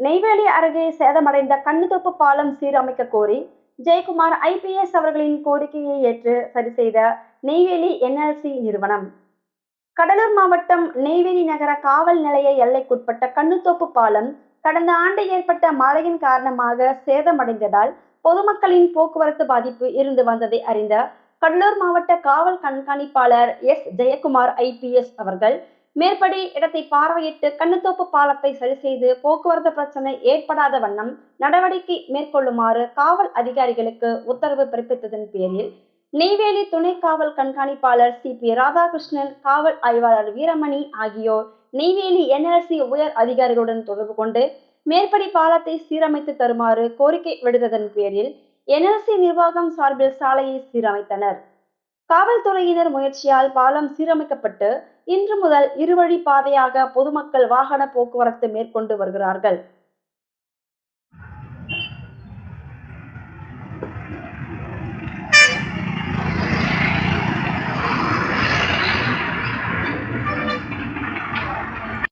நெய்வேலி அருகே சேதமடைந்த கண்ணுதொப்பு பாலம் சீரமைக்க கோரி ஜெயக்குமார் ஐபிஎஸ் அவர்களின் கோரிக்கையை ஏற்று சரி செய்த நெய்வேலி என்எல்சி நிறுவனம். கடலூர் மாவட்டம் நெய்வேலி நகர காவல் நிலைய எல்லைக்குட்பட்ட கண்ணுத்தோப்பு பாலம் கடந்த ஆண்டு ஏற்பட்ட மழையின் காரணமாக சேதமடைந்ததால் பொதுமக்களின் போக்குவரத்து பாதிப்பு இருந்து வந்ததை அறிந்த கடலூர் மாவட்ட காவல் கண்காணிப்பாளர் எஸ். ஜெயக்குமார் ஐபிஎஸ் அவர்கள் மேற்படி இடத்தை பார்வையிட்டு கண்ணுத்தோப்பு பாலத்தை சரி செய்து போக்குவரத்து பிரச்சனை ஏற்படாத வண்ணம் நடவடிக்கை மேற்கொள்ளுமாறு காவல் அதிகாரிகளுக்கு உத்தரவு பிறப்பித்ததன் பேரில் நெய்வேலி துணை காவல் கண்காணிப்பாளர் சி பி ராதாகிருஷ்ணன் காவல் ஆய்வாளர் வீரமணி ஆகியோர் நெய்வேலி என்எல்சி உயர் அதிகாரிகளுடன் தொடர்பு கொண்டு மேற்படி பாலத்தை சீரமைத்து தருமாறு கோரிக்கை விடுத்ததன் பேரில் என்எல்சி நிர்வாகம் சார்பில் சாலையை சீரமைத்தனர். காவல்துறையினர் முயற்சியால் பாலம் சீரமைக்கப்பட்டு இன்று முதல் இருவழி பாதையாக பொதுமக்கள் வாகன போக்குவரத்து மேற்கொண்டு வருகிறார்கள்.